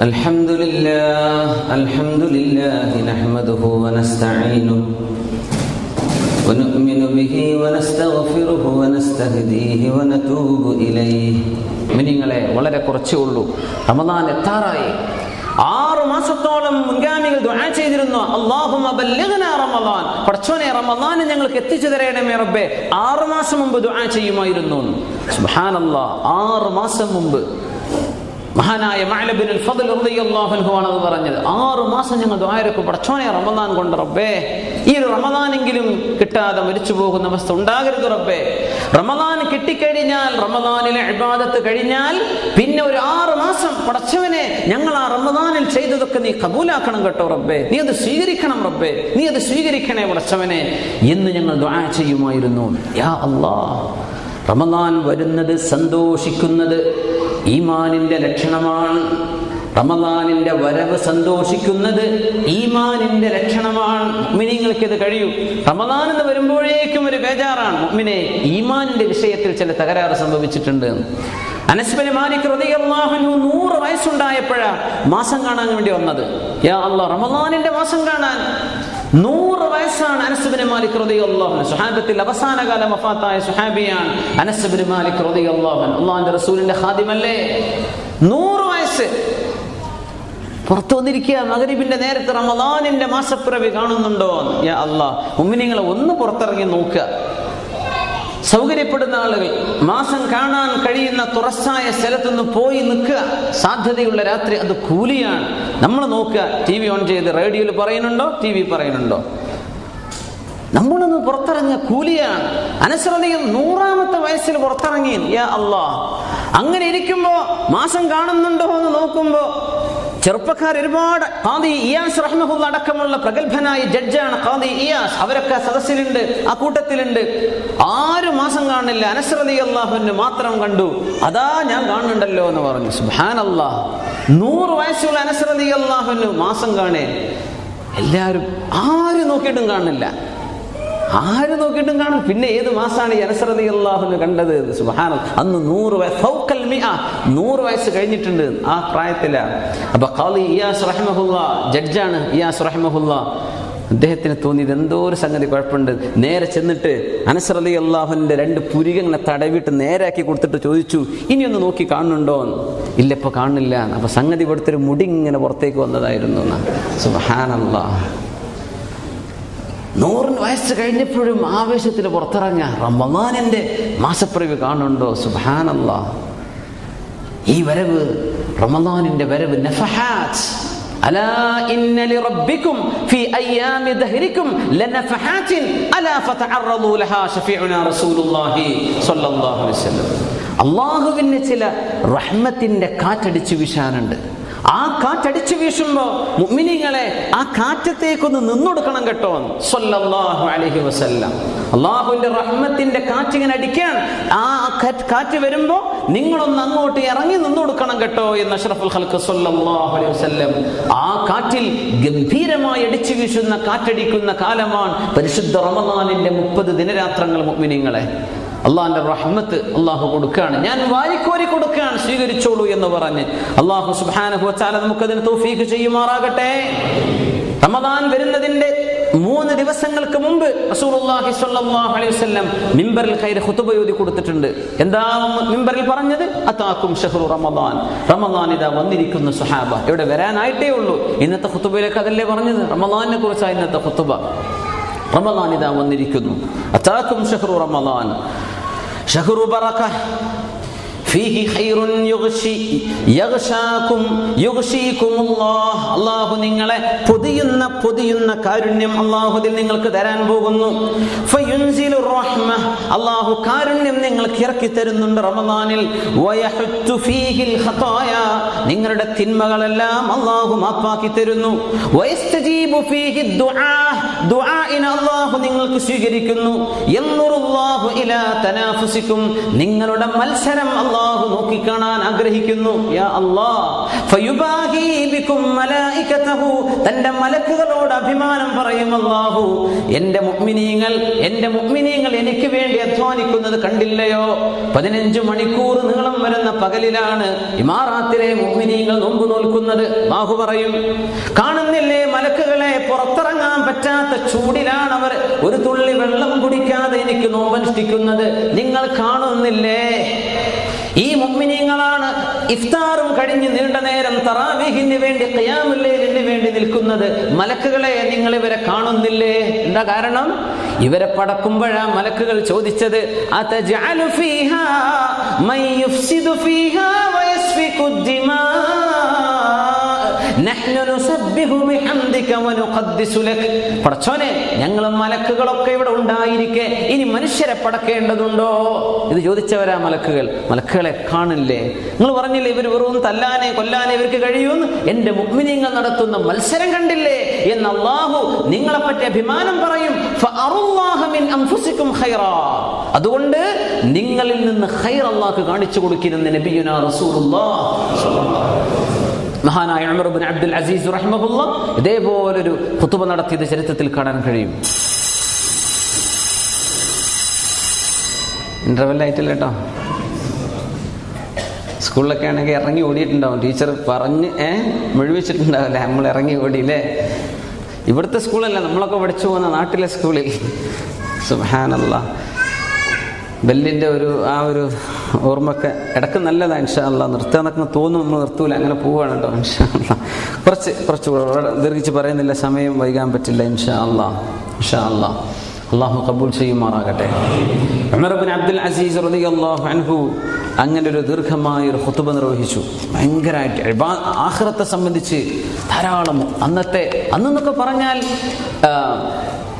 الحمد لله الحمد لله نحمده ونستعينه ونؤمن به ونستغفره ونستهديه ونتوب إليه മിനിങ്ങളെ വളരെ കുറച്ചേ ഉള്ളൂ റമദാൻ എത്താറായി ആറു മാസത്തോളം മുൻഗാമികൾ ദുആ ചെയ്തിരുന്നു അല്ലാഹുമ്മ ബല്ലിഗ്നാ റമദാൻ പടച്ചോനെ റമദാൻ ഞങ്ങൾക്ക് എത്തിച്ചു തരണമേ റബ്ബേ ആറു മാസം മുമ്പ് ദുആ ചെയ്യുമായിരുന്നു സുബ്ഹാനല്ലാഹ് ആറു മാസം മുമ്പ് മഹാനായ മഅലബിൻ ഫദൽ അത് പറഞ്ഞത്. ആറു മാസം ഞങ്ങൾ ദ്വാരക്കും പടച്ചോനെ റമദാൻ കൊണ്ട് റബ്ബേ. ഈ ഒരു റമദാനെങ്കിലും കിട്ടാതെ മരിച്ചു പോകുന്ന അവസ്ഥ ഉണ്ടാകരുത് റബ്ബേ. റമദാൻ കിട്ടിക്കഴിഞ്ഞാൽ റമദാനിലെ ഇബാദത്ത് കഴിഞ്ഞാൽ പിന്നെ ഒരു ആറു മാസം പടച്ചവനെ ഞങ്ങൾ ആ റമദാനിൽ ചെയ്തതൊക്കെ നീ കബൂലാക്കണം കേട്ടോ റബ്ബേ. നീ അത് സ്വീകരിക്കണം റബ്ബേ. നീ അത് സ്വീകരിക്കണേ പടച്ചവനെ എന്ന് ഞങ്ങൾ ദുആ ചെയ്യുമായിരുന്നു. യാ അല്ലാഹ്. റമദാൻ വരുന്നത് സന്തോഷിക്കുന്നത് ഈമാനിന്റെ ലക്ഷണമാണ്. റമദാനിന്റെ വരവ് സന്തോഷിക്കുന്നത് ഈമാനിന്റെ ലക്ഷണമാണ്. മിനിങ്ങൾക്ക് ഇത് കഴിയൂ. റമദാൻ എന്ന് വരുമ്പോഴേക്കും ഒരു ബേജാറാണ്. മിനെ ഈമാനിന്റെ വിഷയത്തിൽ ചില തകരാറ് സംഭവിച്ചിട്ടുണ്ട്. അനസ്ബിന് മാലിക് നൂറ് വയസ്സുണ്ടായപ്പോഴാണ് മാസം കാണാൻ വേണ്ടി വന്നത്. യാ അല്ലാ റമദാനിന്റെ മാസം കാണാൻ. നൂറ് വയസ്സാണ് അനസ്ബിന് മാലിക് അൻഹു. സുഹാബത്തിൽ അവസാന കാല വഫാത്തായ സുഹാബിയാണ് അനസ്ബിന് മാലിക് അല്ലാഹുവിന്റെ റസൂലിന്റെ ഹാദിമല്ലേ നൂറ് വയസ്സ്. പുറത്തു വന്നിരിക്കുക മകരിബിന്റെ നേരത്തെ റമദാനിന്റെ മാസപ്പിറവി കാണുന്നുണ്ടോ യാ ഉമ്മിനിങ്ങളെ ഒന്ന് പുറത്തിറങ്ങി നോക്കുക. സൗകര്യപ്പെടുന്ന ആളുകൾ മാസം കാണാൻ കഴിയുന്ന തുറസ്സായ സ്ഥലത്തുനിന്ന് പോയി നിൽക്കുക. സാധ്യതയുള്ള രാത്രി അത് കൂലിയാണ്. നമ്മൾ നോക്കുക ടി വി ഓൺ ചെയ്ത് റേഡിയോയിൽ പറയുന്നുണ്ടോ ടി വി പറയുന്നുണ്ടോ? നമ്മളൊന്ന് പുറത്തിറങ്ങിയ കൂലിയാണ്. അനശ്രദ്ധയും നൂറാമത്തെ വയസ്സിൽ പുറത്തിറങ്ങി യാ അങ്ങനെ ഇരിക്കുമ്പോ മാസം കാണുന്നുണ്ടോ എന്ന് നോക്കുമ്പോ ചെറുപ്പക്കാർ ഒരുപാട്. ഖാദി ഇയാസ് റഹ്മഹുല്ല അടക്കമുള്ള പ്രഗത്ഭനായ ജഡ്ജാണ് ഖാദി ഇയാസ്. അവരൊക്കെ സദസ്സിലുണ്ട് ആ കൂട്ടത്തിലുണ്ട്. ആറ് മാസം കാണില്ല അനസ്രതി അള്ളാഹുവിന് മാത്രം കണ്ടു. അതാ ഞാൻ കാണുന്നുണ്ടല്ലോ എന്ന് പറഞ്ഞു. സുഹാൻ അള്ളാഹ് നൂറ് വയസ്സുള്ള അനസ്രതി അള്ളാഹുവിന് മാസം കാണേ. എല്ലാവരും ആരും നോക്കിയിട്ടും കാണുന്നില്ല. ആര് നോക്കിയിട്ടും കാണും. പിന്നെ ഏത് മാസമാണ് ഈ അനസറതി അള്ളാഹുന് കണ്ടത്? സുബഹാന അന്ന് നൂറ് നൂറ് വയസ്സ് കഴിഞ്ഞിട്ടുണ്ട് ആ പ്രായത്തിലാണ് അപ്പൊ ഖാലി ഇയാസ് റഹ്മഹുല്ല ജഡ്ജാണ് ഇയാസ് റഹ്മഹുല്ല. അദ്ദേഹത്തിന് തോന്നിയത് എന്തോ ഒരു സംഗതി കുഴപ്പമുണ്ട്. നേരെ ചെന്നിട്ട് അനസറലി അള്ളാഹുവിന്റെ രണ്ട് പുരികങ്ങളെ തടവിട്ട് നേരാക്കി കൊടുത്തിട്ട് ചോദിച്ചു ഇനി ഒന്ന് നോക്കി കാണുന്നുണ്ടോ? ഇല്ല ഇപ്പൊ കാണുന്നില്ല. അപ്പൊ സംഗതി കൊടുത്തൊരു മുടി ഇങ്ങനെ പുറത്തേക്ക് വന്നതായിരുന്നു സുബഹാനല്ലാ നൂറിന് വയസ്സ് കഴിഞ്ഞപ്പോഴും ആവേശത്തിൽ പുറത്തിറങ്ങ റമദാനിന്റെ മാസപ്പിറവി കാണുന്നുണ്ടോ? സുബാനല്ല ഈ വരവ് റമദാനിന്റെ വരവ് വസല്ലം. അള്ളാഹുവിന് ചില റഹ്മത്തിന്റെ കാറ്റടിച്ചു വീശാനുണ്ട്. കാറ്റടിച്ചു വീശുമ്പോ മുഅ്മിനീങ്ങളെ ആ കാറ്റത്തേക്കൊന്ന് നിന്നൊടുക്കണം കേട്ടോ സല്ലല്ലാഹു അലൈഹി വസല്ലം. അള്ളാഹുവിന്റെ റഹ്മത്തിന്റെ കാറ്റിങ്ങനെ അടിക്കാൻ ആ കാറ്റ് കാറ്റ് വരുമ്പോ നിങ്ങളൊന്ന് അങ്ങോട്ട് ഇറങ്ങി നിന്നുകൊടുക്കണം കേട്ടോ എന്ന് അഷ്റഫുൽ ഖൽഖ് സല്ലല്ലാഹു അലൈഹി വസല്ലം ആ കാറ്റിൽ ഗംഭീരമായി അടിച്ചു വീശുന്ന കാറ്റടിക്കുന്ന കാലമാണ് പരിശുദ്ധ റമദാനിന്റെ മുപ്പത് ദിനരാത്രങ്ങൾ മുഅ്മിനീങ്ങളെ. അള്ളാഹിന്റെ റഹ്മത്ത് അള്ളാഹു കൊടുക്കുകയാണ്. ഞാൻ വാരിക്കോരി കൊടുക്കുകയാണ് സ്വീകരിച്ചോളൂ എന്ന് പറഞ്ഞ്. അള്ളാഹു നമുക്ക് നമുക്കതിന് തൗഫീഖ് ചെയ്യുമാറാകട്ടെ. റമദാൻ വരുന്നതിന്റെ മൂന്ന് ദിവസങ്ങൾക്ക് മുമ്പ് റസൂലുള്ളാഹി അലൈഹി വസല്ലം മിമ്പറിൽ ഖൈർ കൊടുത്തിട്ടുണ്ട്. എന്താ മിമ്പറിൽ പറഞ്ഞത്? അതാക്കും ഷഹ്റു റമദാൻ. റമദാൻ ഇതാ വന്നിരിക്കുന്ന ഇവിടെ വരാനായിട്ടേ ഉള്ളൂ. ഇന്നത്തെ ഖുതുബയിലേക്ക് അതല്ലേ പറഞ്ഞത്? റമദാനിനെ കുറിച്ചാണ് ഇന്നത്തെ ഖുതുബ. റമദാൻ ഇതാ വന്നിരിക്കുന്നു. അതാക്കും ഷഹ്റു റമദാൻ. ഷഹ്റു ബറക فيه خير يغشي يغشاكم يغشيكم الله അല്ലാഹു നിങ്ങളെ പൊതിയുന്ന പൊതിയുന്ന കാരുണ്യം അല്ലാഹുവിൽ നിങ്ങൾക്ക് തരാൻ പോകുന്നു. ഫയുൻസിലു റഹ്മ അല്ലാഹു കാരുണ്യം നിങ്ങൾക്ക് ഇറക്കി തരുന്നുണ്ട് റമദാനിൽ. വയഹുത്തു ഫീഹിൽ ഖതായ നിങ്ങളുടെ തിന്മകളെല്ലാം അല്ലാഹു മാപ്പാക്കി തരുന്നു. വയസ്തജീബു ഫീഹി ദുആ അള്ളാഹു നിങ്ങൾക്ക് സ്വീകരിക്കുന്നു. ഇലാ തനാഫുസിക്കും. നിങ്ങളുടെ മത്സരം അള്ളാഹു നോക്കിക്കാണാൻ ആഗ്രഹിക്കുന്നു. യാ ഫയുബാഹി തന്റെ മലക്കുകളോട് അഭിമാനം പറയും അള്ളാഹു എന്റെ മുഅ്മിനീങ്ങൾ എന്റെ മുഅ്മിനീങ്ങൾ എനിക്ക് വേണ്ടി അധ്വാനിക്കുന്നത് കണ്ടില്ലയോ? പതിനഞ്ച് മണിക്കൂർ നീളം വരുന്ന പകലിലാണ് ഇമാറാത്തിലെ മുഅ്മിനീങ്ങൾ നോമ്പ് നോൽക്കുന്നത്. ബാഹു പറയും കാണുന്നില്ലേ മലക്കുകളെ പുറത്തിറങ്ങാൻ പറ്റാത്ത ചൂടിലാണ് അവർ. ഒരു തുള്ളി വെള്ളം കുടിക്കാതെ എനിക്ക് നോമ്പനുഷ്ഠിക്കുന്നത് നിങ്ങൾ കാണുന്നില്ലേ? ഈ മുഅ്മിനീങ്ങളാണ് ഇഫ്താറും കഴിഞ്ഞ് നീണ്ട നേരം തറാവീഹിന് വേണ്ടി ഖിയാമുല്ലൈലിന് വേണ്ടി നിൽക്കുന്നത്. മലക്കുകളെ നിങ്ങൾ ഇവരെ കാണുന്നില്ലേ? എന്താ കാരണം? ഇവരെ പടക്കുമ്പോഴാ മലക്കുകൾ ചോദിച്ചത് ഫീഹാ പടച്ചോനെ ഞങ്ങളും മലക്കുകളൊക്കെ ഇവിടെ ഉണ്ടായിരിക്കെ. ഇനി മനുഷ്യരെ പടക്കേണ്ടതുണ്ടോ? ഇത് ചോദിച്ചവരാ മലക്കുകൾ. മലക്കുകളെ കാണില്ലേ നിങ്ങൾ പറഞ്ഞില്ലേ ഇവർ വെറും തല്ലാനെ കൊല്ലാനെ ഇവർക്ക് കഴിയൂന്ന്? എന്റെ മുഗ്മിനിങ്ങൾ നടത്തുന്ന മത്സരം കണ്ടില്ലേ? എന്ന അള്ളാഹു നിങ്ങളെ പറ്റി അഭിമാനം പറയും. അതുകൊണ്ട് നിങ്ങളിൽ നിന്ന് ഖൈർ അള്ളാഹ് കാണിച്ചു കൊടുക്കുന്ന നബിയുനാ റസൂലുള്ളാഹ്. മഹാനായ ഉമർ ബിൻ അബ്ദുൽ അസീസ് റഹ്മഹുല്ല ഇതേപോലൊരു കുത്തുബ നടത്തിയത് ചരിത്രത്തിൽ കാണാൻ കഴിയും. ഇന്റർവെൽ ആയിട്ടില്ല കേട്ടോ സ്കൂളിലൊക്കെ ആണെങ്കിൽ ഇറങ്ങി ഓടിയിട്ടുണ്ടാവും. ടീച്ചർ പറഞ്ഞ് ഏ മുഴുവിച്ചിട്ടുണ്ടാവില്ലേ. നമ്മൾ ഇറങ്ങി ഓടിയില്ലേ? ഇവിടുത്തെ സ്കൂളല്ല നമ്മളൊക്കെ പഠിച്ചു പോകുന്ന നാട്ടിലെ സ്കൂളിൽ. സുഹാനല്ല ബെല്ലിന്റെ ഒരു ആ ഒരു ഓർമ്മയൊക്കെ ഇടയ്ക്ക് നല്ലതാണ് ഇൻഷാല്ല നിർത്താന്നൊക്കെ തോന്നും നമ്മൾ നിർത്തൂല. അങ്ങനെ പോവുകയാണ് കേട്ടോ ഇൻഷാല്ല കുറച്ച് കുറച്ച് ദീർഘിച്ച് പറയുന്നില്ല സമയം വൈകാൻ പറ്റില്ല ഇൻഷാ ഇൻഷാല്ല ഇൻഷാ അല്ലാ അള്ളാഹു കബൂൽ ചെയ്യുമാറാകട്ടെ. ഉമർ ബിൻ അബ്ദുൽ അസീസ് റളിയല്ലാഹു അൻഹു അങ്ങനെ ഒരു ദീർഘമായ ഒരു ഹുത്തുബ നിർവഹിച്ചു. ഭയങ്കരമായിട്ട് ആഹ്റത്തെ സംബന്ധിച്ച് ധാരാളം അന്നത്തെ അന്നെന്നൊക്കെ പറഞ്ഞാൽ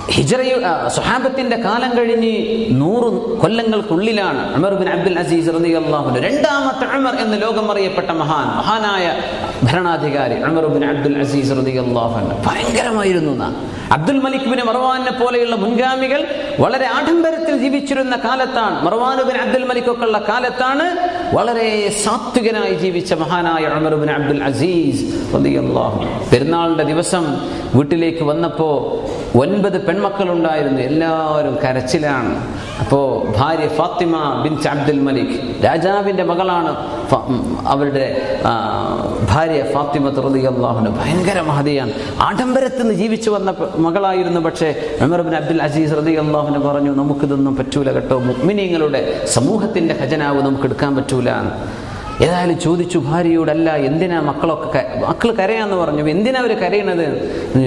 ഹിജറയു സുഹാബത്തിന്റെ കാലം കഴിഞ്ഞ് നൂറ് കൊല്ലങ്ങൾക്കുള്ളിലാണ് അമർ ബിൻ അബ്ദുൽ അസീസ് അൻഹു രണ്ടാമത്തെ അമർ എന്ന് ലോകം അറിയപ്പെട്ട മഹാൻ മഹാനായ ഭരണാധികാരി അമർ ബിൻ അബ്ദുൽ അസീസ് റളിയല്ലാഹു അൻഹു ഭയങ്കരമായിരുന്നു. അബ്ദുൽ മലിക് ബിൻ മർവാനെ പോലെയുള്ള മുൻഗാമികൾ വളരെ ആഡംബരത്തിൽ ജീവിച്ചിരുന്ന കാലത്താണ് മർവാൻ ബിൻ അബ്ദുൽ മലിക് ഒക്കെ ഉള്ള കാലത്താണ് വളരെ സാത്വികനായി ജീവിച്ച മഹാനായ ഉമർ ബിൻ അബ്ദുൽ അസീസ്. പെരുന്നാളിന്റെ ദിവസം വീട്ടിലേക്ക് വന്നപ്പോ ഒൻപത് പെൺമക്കളുണ്ടായിരുന്നു. എല്ലാവരും കരച്ചിലാണ്. അപ്പോൾ ഭാര്യ ഫാത്തിമ ബിൻ അബ്ദുൽ മലിക് രാജാവിന്റെ മകളാണ് അവരുടെ ഭാര്യ ഫാത്തിമ തുറതി അള്ളാഹുന് ഭയങ്കര മഹതിയാണ്. ആഡംബരത്തിൽ നിന്ന് ജീവിച്ചു വന്ന മകളായിരുന്നു. പക്ഷേ ഉമർ ബിൻ അബ്ദുൽ അസീസ് റതി അള്ളാഹുന് പറഞ്ഞു നമുക്കിതൊന്നും പറ്റൂല കേട്ടോ. മുഗ്മിനിങ്ങളുടെ സമൂഹത്തിന്റെ ഖജനാവ് നമുക്ക് എടുക്കാൻ പറ്റൂല. ഏതായാലും ചോദിച്ചു ഭാര്യയോടല്ല എന്തിനാ മക്കളൊക്കെ മക്കൾ കരയാന്ന് പറഞ്ഞു. എന്തിനാ അവർ കരയണത്?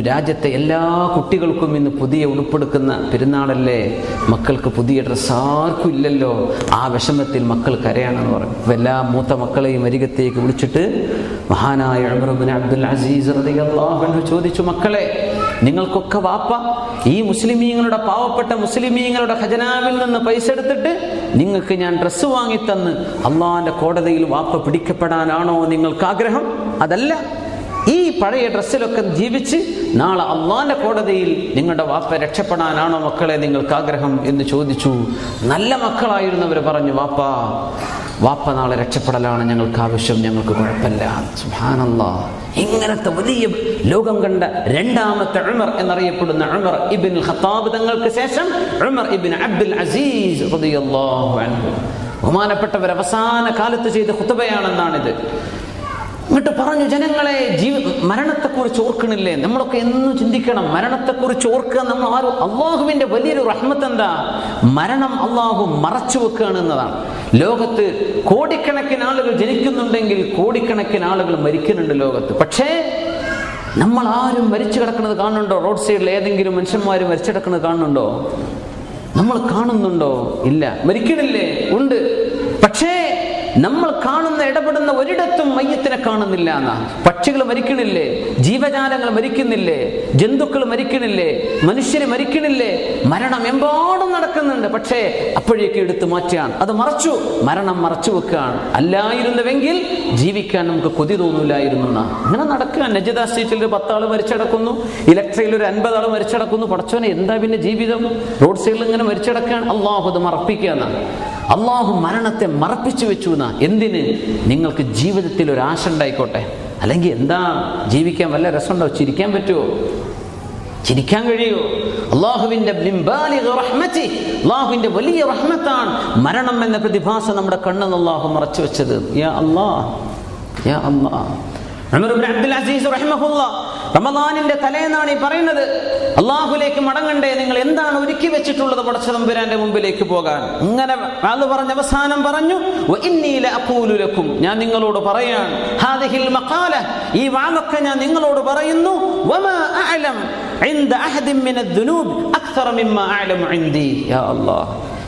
രാജ്യത്തെ എല്ലാ കുട്ടികൾക്കും ഇന്ന് പുതിയ ഉടുപ്പെടുക്കുന്ന പെരുന്നാളല്ലേ? മക്കൾക്ക് പുതിയ ഡ്രസ്സ് ആർക്കും ഇല്ലല്ലോ. ആ വിഷമത്തിൽ മക്കൾ കരയാണെന്ന് പറഞ്ഞു. എല്ലാ മൂത്ത മക്കളെയും അരികത്തേക്ക് വിളിച്ചിട്ട് മഹാനായ അബ്ദുൽ അസീസ് ചോദിച്ചു മക്കളെ നിങ്ങൾക്കൊക്കെ വാപ്പ ഈ മുസ്ലിമീങ്ങളുടെ പാവപ്പെട്ട മുസ്ലിമീങ്ങളുടെ ഖജനാവിൽ നിന്ന് പൈസ എടുത്തിട്ട് നിങ്ങൾക്ക് ഞാൻ ഡ്രസ്സ് വാങ്ങിത്തന്ന്. അള്ളാന്റെ കോടതിയിൽ വാപ്പ പിടിക്കപ്പെടാനാണോ നിങ്ങൾക്ക് ആഗ്രഹം അതല്ല. ഈ പഴയ ഡ്രസ്സിലൊക്കെ ജീവിച്ച് നാളെ അള്ളാന്റെ കോടതിയിൽ നിങ്ങളുടെ വാപ്പ രക്ഷപ്പെടാനാണോ മക്കളെ നിങ്ങൾക്ക് ആഗ്രഹം എന്ന് ചോദിച്ചു. നല്ല മക്കളായിരുന്നവർ പറഞ്ഞു വാപ്പ വാപ്പ നാളെ രക്ഷപ്പെടലാണ് ഞങ്ങൾക്ക് ആവശ്യം ഞങ്ങൾക്ക് കുഴപ്പമില്ല. സുബ്ഹാനല്ലാ. ഇങ്ങനത്തെ വലിയ ലോകം കണ്ട രണ്ടാമത്തെ ഉമർ എന്നറിയപ്പെടുന്ന ഉമർ ഇബിൻ ഖത്താബ് തങ്ങൾക്ക് ശേഷം ഉമർ ഇബിൻ അബ്ദുൽ അസീസ് ബഹുമാനപ്പെട്ടവർ അവസാന കാലത്ത് ചെയ്ത ഖുത്ബയാണെന്നാണിത്. എന്നിട്ട് പറഞ്ഞു ജനങ്ങളെ ജീവ മരണത്തെക്കുറിച്ച് ഓർക്കണില്ലേ? നമ്മളൊക്കെ എന്ന് ചിന്തിക്കണം. മരണത്തെക്കുറിച്ച് ഓർക്കുക നമ്മൾ ആരും അള്ളാഹുവിന്റെ വലിയൊരു റഹ്മത്ത് എന്താ മരണം അള്ളാഹു മറച്ചു വെക്കുകയാണ് എന്നതാണ്. ലോകത്ത് കോടിക്കണക്കിന് ആളുകൾ ജനിക്കുന്നുണ്ടെങ്കിൽ കോടിക്കണക്കിന് ആളുകൾ മരിക്കുന്നുണ്ട് ലോകത്ത്. പക്ഷേ നമ്മൾ ആരും മരിച്ചു കിടക്കുന്നത് കാണുന്നുണ്ടോ? റോഡ് സൈഡിൽ ഏതെങ്കിലും മനുഷ്യന്മാർ മരിച്ചു കിടക്കുന്നത് കാണുന്നുണ്ടോ? നമ്മൾ കാണുന്നുണ്ടോ? ഇല്ല. മരിക്കണില്ലേ? ഉണ്ട്. പക്ഷേ നമ്മൾ കാണുന്ന ഇടപെടുന്ന ഒരിടത്തും മയ്യത്തിനെ കാണുന്നില്ല എന്നാ. പക്ഷികൾ മരിക്കണില്ലേ? ജീവജാലങ്ങൾ മരിക്കുന്നില്ലേ? ജന്തുക്കൾ മരിക്കണില്ലേ? മനുഷ്യർ മരിക്കണില്ലേ? മരണം എമ്പാടും നടക്കുന്നുണ്ട്. പക്ഷേ അപ്പോഴേക്ക് എടുത്തു മാറ്റുകയാണ് അത് മറച്ചു. മരണം മറച്ചു വെക്കുകയാണ്. അല്ലായിരുന്നുവെങ്കിൽ ജീവിക്കാൻ നമുക്ക് കൊതി തോന്നില്ലായിരുന്നു അങ്ങനെ നടക്കുക നജിത സ്റ്റേറ്റിൽ ഒരു പത്താൾ മരിച്ചടക്കുന്നു. ഇലക്ട്രയിൽ ഒരു അൻപതാൾ മരിച്ചടക്കുന്നു. പടച്ചോനെ എന്താ പിന്നെ ജീവിതം? റോഡ് സൈഡിൽ ഇങ്ങനെ മരിച്ചടക്കുകയാണ്. അള്ളാഹു അത് മറപ്പിക്കുക എന്നാണ് അള്ളാഹു മരണത്തെ മറപ്പിച്ചു വെച്ചു എന്നാ എന്തിന്? നിങ്ങൾക്ക് ജീവിതത്തിൽ ഒരു ആശ ഉണ്ടായിക്കോട്ടെ. അല്ലെങ്കിൽ എന്താ? ജീവിക്കാൻ വല്ല രസമുണ്ടോ? ചിരിക്കാൻ പറ്റുമോ ചിരിക്കാൻ കഴിയോ അള്ളാഹുവിന്റെ അള്ളാഹുവിന്റെ വലിയ റഹ്മത്താണ് മരണം എന്ന പ്രതിഭാസം നമ്മുടെ കണ്ണെന്ന് അള്ളാഹു മറച്ചു വെച്ചത്. യാ അള്ളാ യാ ഇബ്നു അബ്ദുൽ അസീസ് റഹിമഹുല്ല റമദാനിന്റെ തലേന്നാണ് ഈ പറയുന്നത് അള്ളാഹുലേക്ക് മടങ്ങണ്ടേ നിങ്ങൾ എന്താണ് ഒരുക്കി വെച്ചിട്ടുള്ളത് പടച്ചതമ്പുരാന്റെ മുമ്പിലേക്ക് പോകാൻ ഇങ്ങനെ അത് പറഞ്ഞ അവസാനം പറഞ്ഞു "വ ഇന്നി ലഅഖൂലു ലക്കും ഞാൻ നിങ്ങളോട് പറയാൻ ഹാദിഹിൽ മഖാല ഈ വാകൊക്കെ ഞാൻ നിങ്ങളോട് പറയുന്നു വമാ അഅലം عند أحد من الذنوب أكثر مما أعلم عندي يا الله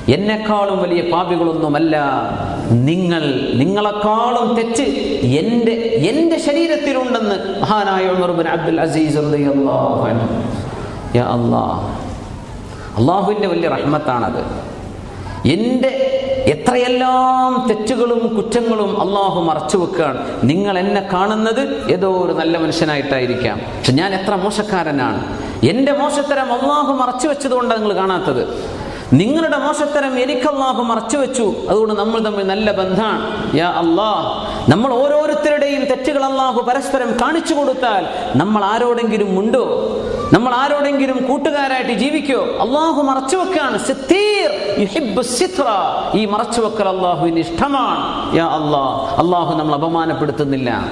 എന്നെക്കാളും വലിയ പാപികളൊന്നുമല്ല. നിങ്ങൾ നിങ്ങളെക്കാളും തെറ്റ് എന്റെ എന്റെ ശരീരത്തിലുണ്ടെന്ന് മഹാനായ ഉമർ ബിൻ അബ്ദുൽ അസീസ് അള്ളാഹുവിന്റെ വലിയ റഹ്മത്താണത്. എന്റെ എത്രയെല്ലാം തെറ്റുകളും കുറ്റങ്ങളും അള്ളാഹു മറച്ചു വെക്കുകയാണ്. നിങ്ങൾ എന്നെ കാണുന്നത് ഏതോ ഒരു നല്ല മനുഷ്യനായിട്ടായിരിക്കാം. പക്ഷെ ഞാൻ എത്ര മോശക്കാരനാണ്. എന്റെ മോശത്തരം അള്ളാഹു മറച്ചു വെച്ചതുകൊണ്ടാണ് നിങ്ങൾ കാണാത്തത്. നിങ്ങളുടെ മോശത്തരം എനിക്കല്ലാഹു മറച്ചു വെച്ചു. അതുകൊണ്ട് നമ്മൾ തമ്മിൽ നല്ല ബന്ധമാണ്. യാ അള്ളാഹ് നമ്മൾ ഓരോരുത്തരുടെയും തെറ്റുകൾ അള്ളാഹു പരസ്പരം കാണിച്ചു കൊടുത്താൽ നമ്മൾ ആരോടെങ്കിലും ഉണ്ടോ? നമ്മൾ ആരോടെങ്കിലും കൂട്ടുകാരായിട്ട് ജീവിക്കോ? അള്ളാഹു മറച്ചു വെക്കാണ്. ഈ മറച്ചു വെക്കൽ അള്ളാഹുവിന് ഇഷ്ടമാണ്. യാ അള്ളാഹ് അള്ളാഹു നമ്മൾ അപമാനപ്പെടുത്തുന്നില്ല.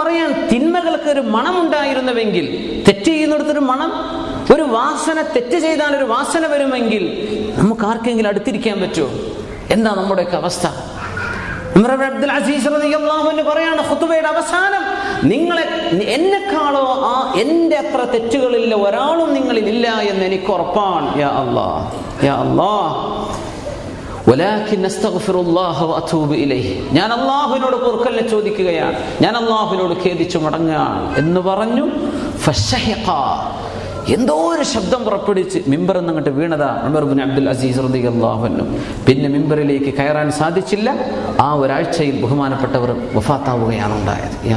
പറയാൻ തിന്മകൾക്ക് ഒരു മണമുണ്ടായിരുന്നുവെങ്കിൽ തെറ്റ് ചെയ്യുന്നിടത്തൊരു മണം ഒരു വാസന തെറ്റ് ചെയ്താൽ ഒരു വാസന വരുമെങ്കിൽ നമുക്ക് ആർക്കെങ്കിലും അടുത്തിരിക്കാൻ പറ്റുമോ? എന്താ നമ്മുടെയൊക്കെ അവസ്ഥ? അബ്ദുൽ അസീസ് പറയാണ് അവസാനം നിങ്ങളെ എന്നെക്കാളോ ആ എന്റെ അത്ര തെറ്റുകളില്ല ഒരാളും നിങ്ങളിൽ ഇല്ല എന്ന് എനിക്ക് ഉറപ്പാണ്. ഞാൻ അല്ലാഹുവിനോട് പൊറുക്കല്ല ചോദിക്കുകയാണ്. ഞാൻ അള്ളാഹുവിനോട് ഖേദിച്ചു മടങ്ങുകയാണ് എന്ന് പറഞ്ഞു എന്തോ ഒരു ശബ്ദം പുറപ്പെടുവിച്ച് മിമ്പർ എന്നങ്ങോട്ട് വീണതാ ഉമർബിൻ അബ്ദുൽ അസീസ് റളിയല്ലാഹു അൻഹു. പിന്നെ മിമ്പറിലേക്ക് കയറാൻ സാധിച്ചില്ല. ആ ഒരാഴ്ചയിൽ ബഹുമാനപ്പെട്ടവർ വഫാത്താവുകയാണ് ഉണ്ടായത്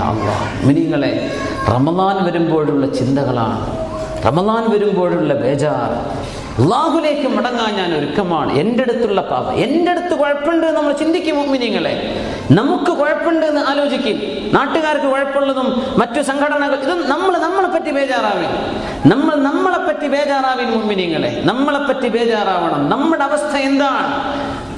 മിനിങ്ങളെ റമദാൻ വരുമ്പോഴുള്ള ചിന്തകളാണ്. റമദാൻ വരുമ്പോഴുള്ള ബേജാർ. അള്ളാഹുലേക്ക് മടങ്ങാൻ ഞാൻ ഒരുക്കമാണ്. എന്റെ അടുത്തുള്ള പാപം. എന്റെ അടുത്ത് കുഴപ്പമുണ്ട് നമ്മൾ ചിന്തിക്കും മുമ്മിനിങ്ങളെ നമുക്ക് കുഴപ്പമുണ്ട് എന്ന് ആലോചിക്കും. നാട്ടുകാർക്ക് കുഴപ്പമുള്ളതും മറ്റു സംഘടനകൾ ഇതും നമ്മൾ നമ്മളെ പറ്റി ബേജാറാവി. നമ്മൾ നമ്മളെ പറ്റി ബേജാറാവിൻ മുമ്പിനിങ്ങളെ നമ്മളെ പറ്റി ബേജാറാവണം. നമ്മുടെ അവസ്ഥ എന്താണ്?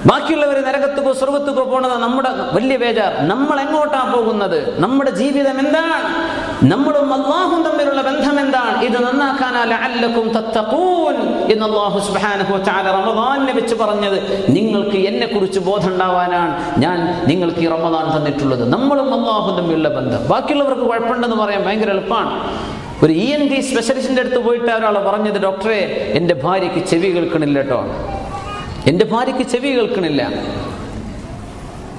ബാക്കിയുള്ളവർ നരകത്തുക്കോ സ്വർഗത്തുക്കോ പോണത് നമ്മുടെ വലിയ ബേജാർ. നമ്മൾ എങ്ങോട്ടാ പോകുന്നത്? നമ്മുടെ ജീവിതം എന്താണ്? നമ്മളും അള്ളാഹും തമ്മിലുള്ള ബന്ധം എന്താണ് ഇത് നന്നാക്കാനാലും വെച്ച് പറഞ്ഞത്. നിങ്ങൾക്ക് എന്നെ കുറിച്ച് ബോധം ഉണ്ടാവാനാണ് ഞാൻ നിങ്ങൾക്ക് ഈ റമദാൻ തന്നിട്ടുള്ളത്. നമ്മളും അള്ളാഹും തമ്മിലുള്ള ബന്ധം. ബാക്കിയുള്ളവർക്ക് കുഴപ്പമുണ്ടെന്ന് പറയാൻ ഭയങ്കര എളുപ്പമാണ് ഒരു ഇ എൻ ടി സ്പെഷ്യലിസ്റ്റിന്റെ അടുത്ത് പോയിട്ട് ഒരാൾ പറഞ്ഞത് ഡോക്ടറെ എന്റെ ഭാര്യയ്ക്ക് ചെവി കേൾക്കണില്ല കേട്ടോ എന്റെ ഭാര്യയ്ക്ക് ചെവി കേൾക്കണില്ല.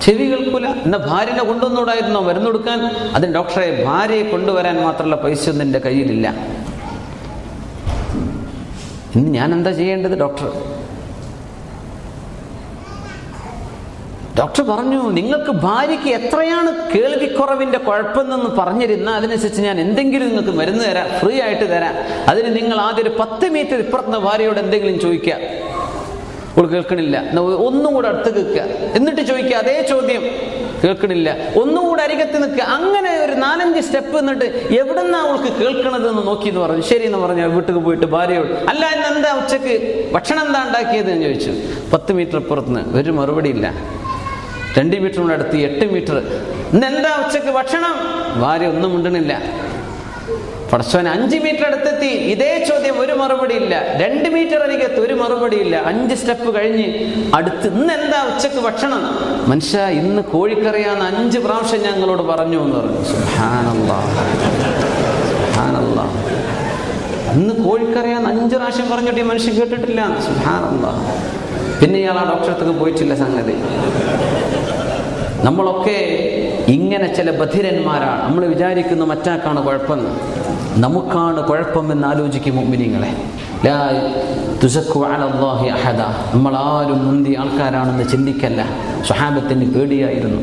ചെവി കേൾക്കൂല എന്നാ ഭാര്യനെ കൊണ്ടുവന്നൂടായിരുന്നോ മരുന്ന് കൊടുക്കാൻ അതിന് ഡോക്ടറെ ഭാര്യയെ കൊണ്ടുവരാൻ മാത്രമുള്ള പൈസ ഒന്നും എന്റെ കയ്യിലില്ല. ഇന്ന് ഞാൻ എന്താ ചെയ്യേണ്ടത് ഡോക്ടർ? ഡോക്ടർ പറഞ്ഞു നിങ്ങൾക്ക് ഭാര്യയ്ക്ക് എത്രയാണ് കേൾവിക്കുറവിന്റെ കുഴപ്പമെന്ന് പറഞ്ഞിരുന്ന അതിനനുസരിച്ച് ഞാൻ എന്തെങ്കിലും നിങ്ങൾക്ക് മരുന്ന് തരാം ഫ്രീ ആയിട്ട് തരാം. അതിന് നിങ്ങൾ ആദ്യം ഒരു പത്ത് മീറ്റർ ഇപ്പുറത്തുന്ന ഭാര്യയോട് എന്തെങ്കിലും ചോദിക്കുക. അവൾ കേൾക്കണില്ല. ഒന്നും കൂടെ അടുത്ത് കേൾക്കുക എന്നിട്ട് ചോദിക്കുക അതേ ചോദ്യം. കേൾക്കണില്ല. ഒന്നും കൂടെ അരികത്ത് നിൽക്കുക. അങ്ങനെ ഒരു നാലഞ്ച് സ്റ്റെപ്പ് എന്നിട്ട് എവിടുന്നാ അവൾക്ക് കേൾക്കണത് എന്ന് നോക്കി എന്ന് പറഞ്ഞു ശരി എന്ന് പറഞ്ഞു വീട്ടിൽ പോയിട്ട് ഭാര്യയോട് അല്ല ഇന്ന് എന്താ ഉച്ചയ്ക്ക്? ഭക്ഷണം എന്താ ഉണ്ടാക്കിയത്? എന്ന് ചോദിച്ചു. പത്ത് മീറ്റർ പുറത്തുനിന്ന് ഒരു മറുപടി ഇല്ല. രണ്ട് മീറ്ററിനോട് അടുത്ത് എട്ട് മീറ്റർ. ഇന്ന് എന്താ ഉച്ചയ്ക്ക് ഭക്ഷണം? ഭാര്യ ഒന്നും മിണ്ടണില്ല. പടച്ചോൻ അഞ്ച് മീറ്റർ അടുത്തെത്തി. ഇതേ ചോദ്യം ഒരു മറുപടി ഇല്ല. രണ്ട് മീറ്റർ അരികത്ത് ഒരു മറുപടി ഇല്ല. അഞ്ച് സ്റ്റെപ്പ് കഴിഞ്ഞ് അടുത്ത് ഇന്ന് എന്താ ഉച്ചയ്ക്ക് ഭക്ഷണം? മനുഷ്യ ഇന്ന് കോഴിക്കറിയാന്ന് അഞ്ച് പ്രാവശ്യം ഞങ്ങളോട് പറഞ്ഞു എന്ന് പറഞ്ഞു. ഇന്ന് കോഴിക്കറിയാന്ന് അഞ്ച് പ്രാവശ്യം പറഞ്ഞിട്ട് ഈ മനുഷ്യൻ കേട്ടിട്ടില്ല. പിന്നെ ഇയാൾ ആ ഡോക്ടറത്തേക്ക് പോയിട്ടില്ല സംഗതി. നമ്മളൊക്കെ ഇങ്ങനെ ചില ബധിരന്മാരാണ്. നമ്മൾ വിചാരിക്കുന്ന മറ്റാക്കാണ് കുഴപ്പമെന്ന്. നമുക്കാണ് കുഴപ്പമെന്ന് ആലോചിക്കും മുമ്പിനിങ്ങളെ നമ്മളാരും മുന്തി ആൾക്കാരാണെന്ന് ചിന്തിക്കല്ല. സ്വഹാബത്തിന് പേടിയായിരുന്നു.